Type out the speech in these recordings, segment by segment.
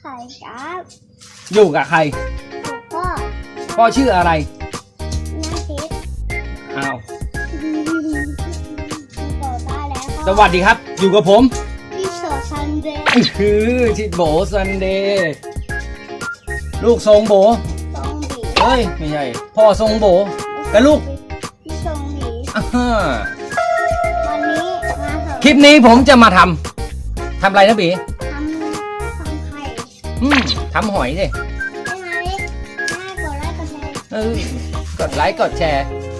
ไข่ครับอยู่กับใคร แล้วก็พ่อชื่ออะไร น้ำพริกอ้าวต่อได้แล้วสวัสดีครับ อยู่กับผมพี่โซซันเดย์คือชิโบซันเดย์ลูกทรงโบ ทรงหวีเฮ้ย ไม่ใช่ พ่อทรงโบกับลูก พี่ทรงหวีอ่าฮะวันนี้มาหาคลิปนี้ผมจะมาทำทำอะไรนะบีทำทำไข่ อืมทำหอยสิได้ไหมแม่กดไลค์กดแชร์เออกดไลค์กดแชร์ไลค์กด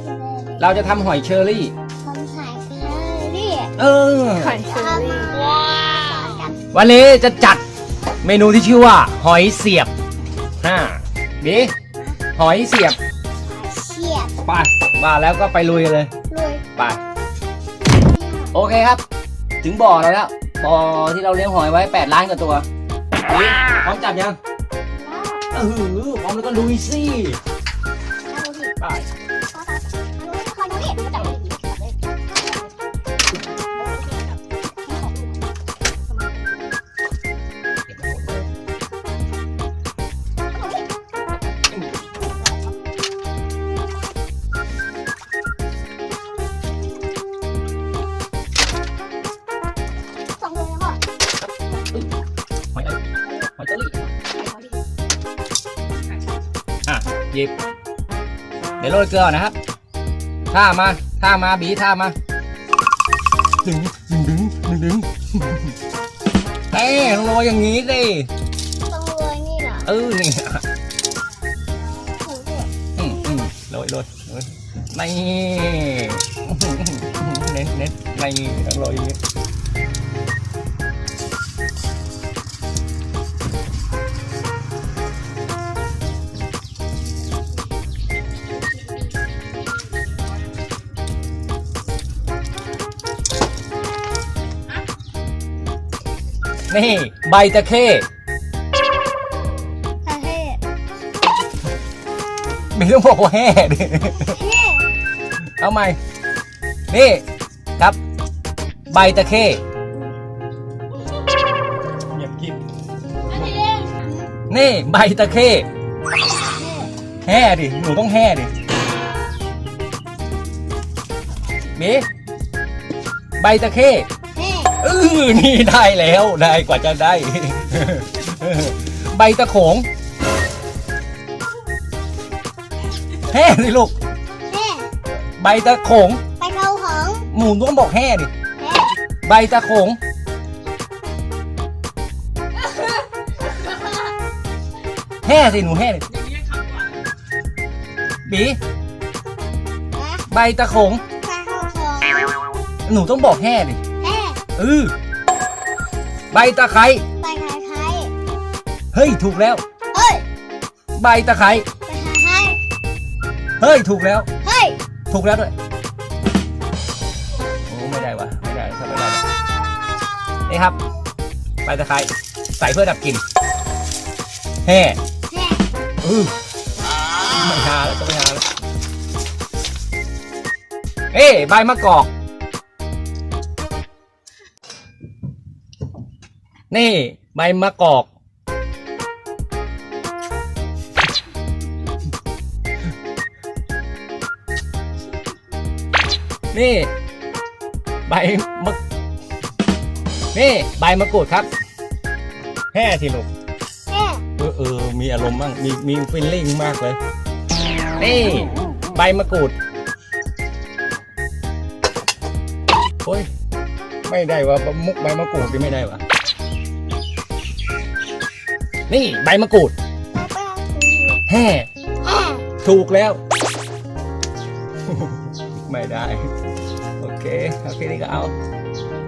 แชร์ เราจะทำหอยเชอรี่ทำไข่แค่นี้เออไข่เชอรี่ว้าววันนี้จะจัดเมนูที่ชื่อว่า หอยเสียบฮ่าบีหอยเสียบเฉียบไปมาแล้วก็ไปลุยกันเลยรวยไปโอเคครับ ถึงบ่อเราแล้วบ่อที่เราเลี้ยงหอยไว้ 8 ล้านกว่าตัวบี พร้อมจับยังแล้วเออพร้อมแล้วก็ลุยสิแล้วดูสิไป ยิบเดี๋ยวโรยเกลือก่อนนะครับท่ามาท่ามาบีท่ามาดึงดึงดึงดึงดึงเต้ต้องโรยอย่างนี้สิต้องเลยนี่เหรอเออนี่ถูกด้วยอืมอืมโรยโรยโรยไม่เน้นเน้นไม่ต้องโรยอย่างนี้ นี่ใบตะเข้ประเทศไม่ต้องบอกว่าแห่ดิเฮ้เอาใหม่ นี่ครับ ใบตะเข้เงียบกิบนี่ใบตะเข้แห่ดิหนูต้องแห่ดิบีใบตะเข้ เฮ้เออนี่ได้แล้วได้กว่าจะได้ ใบตะโขงแห่ดิลูกเฮ้ใบตะโขง ไปเข้าของหมูต้องบอกแห่ดิเฮ้ใบตะโขง แห่สิหนูแห่ดิบีนะใบตะโขง ไปเข้าของ หนูต้องบอกแห่ดิ เฮ้เออใบตะไคร้ไปขายไข่เฮ้ยถูกแล้ว เฮ้ยใบตะไคร้ไปขายไข่เฮ้ยถูกแล้วเฮ้ยถูกแล้วด้วยโอ้ไม่ได้วะไม่ได้ถ้าไม่ได้วะนี่ครับใบตะไคร้ใส่เพื่อดับกลิ่นแห่เฮ้อือไม่หาแล้วก็ไม่หาแล้วเอ้ใบมะกอก นี่ใบมะกอก นี่ ใบมะนี่ใบมะกรูดครับ แห่ทีลูกเฮ้เออเออมีอารมณ์บ้างมีมีฟิลลิ่งมากเลย นี่ใบมะกรูดโอ้ยไม่ได้วะมุกใบมะกรูดนี่ไม่ได้วะ นี่ใบมะกรูดไปไปแห่เฮ้ถูกแล้ว ไม่ได้ โอเค โอเค นี่ก็เอาเ